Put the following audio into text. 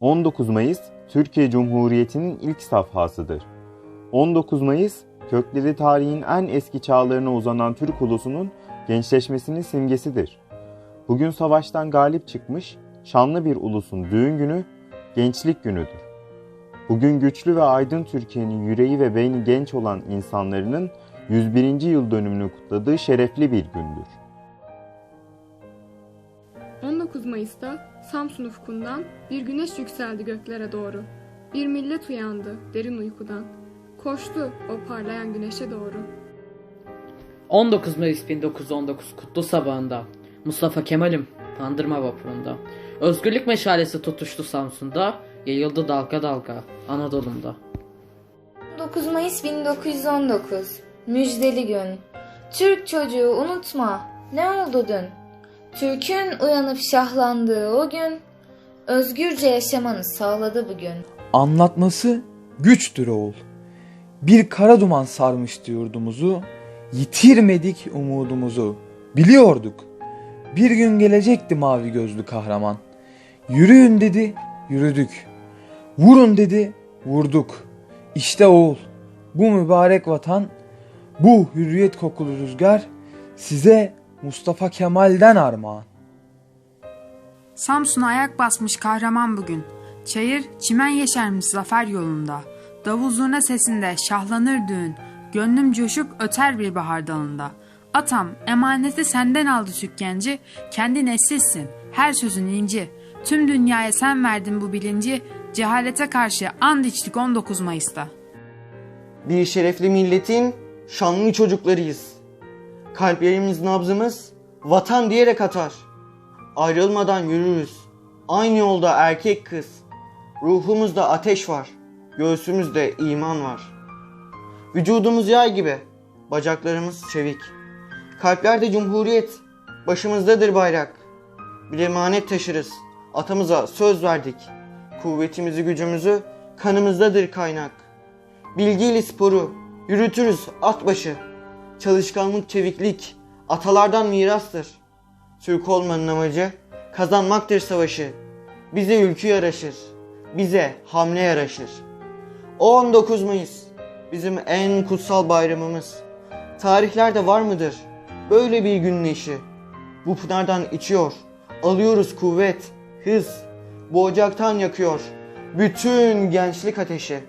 19 Mayıs Türkiye Cumhuriyeti'nin ilk safhasıdır. 19 Mayıs kökleri tarihin en eski çağlarına uzanan Türk ulusunun gençleşmesinin simgesidir. Bugün savaştan galip çıkmış şanlı bir ulusun düğün günü, gençlik günüdür. Bugün güçlü ve aydın Türkiye'nin yüreği ve beyni genç olan insanların 101. yıl dönümünü kutladığı şerefli bir gündür. 19 Mayıs'ta Samsun ufkundan bir güneş yükseldi göklere doğru. Bir millet uyandı derin uykudan. Koştu o parlayan güneşe doğru. 19 Mayıs 1919 kutlu sabahında Mustafa Kemal'im Bandırma vapurunda Özgürlük meşalesi tutuştu Samsun'da Yayıldı dalga dalga Anadolu'mda 19 Mayıs 1919 Müjdeli gün Türk çocuğu unutma ne oldu dün Türk'ün uyanıp şahlandığı o gün Özgürce yaşamanı sağladı bugün Anlatması güçtür oğul. Bir kara duman sarmıştı yurdumuzu, yitirmedik umudumuzu. Biliyorduk. Bir gün gelecekti mavi gözlü kahraman. Yürüyün dedi, yürüdük. Vurun dedi, vurduk. İşte oğul, bu mübarek vatan, bu hürriyet kokulu rüzgar size Mustafa Kemal'den armağan. Samsun'a ayak basmış kahraman bugün. Çayır çimen yeşermiş zafer yolunda. Davul zurna sesinde şahlanır düğün. Gönlüm coşup öter bir bahar dalında. Atam emaneti senden aldı Türk genci. Kendi neslizsin her sözün inci. Tüm dünyaya sen verdin bu bilinci. Cehalete karşı and içtik 19 Mayıs'ta. Bir şerefli milletin şanlı çocuklarıyız. Kalplerimiz nabzımız vatan diyerek atar. Ayrılmadan yürürüz. Aynı yolda erkek kız. Ruhumuzda ateş var. Göğsümüzde iman var. Vücudumuz yay gibi. Bacaklarımız çevik. Kalplerde cumhuriyet. Başımızdadır bayrak. Bir emanet taşırız. Atamıza söz verdik. Kuvvetimizi gücümüzü kanımızdadır kaynak. Bilgiyle sporu yürütürüz at başı. Çalışkanlık, çeviklik atalardan mirastır. Türk olmanın amacı kazanmaktır savaşı. Bize ülkü yaraşır. Bize hamle yaraşır. O 19 Mayıs bizim en kutsal bayramımız. Tarihlerde var mıdır böyle bir gün neşi? Bu pınardan içiyor. Alıyoruz kuvvet, hız. Bu ocaktan yakıyor bütün gençlik ateşi.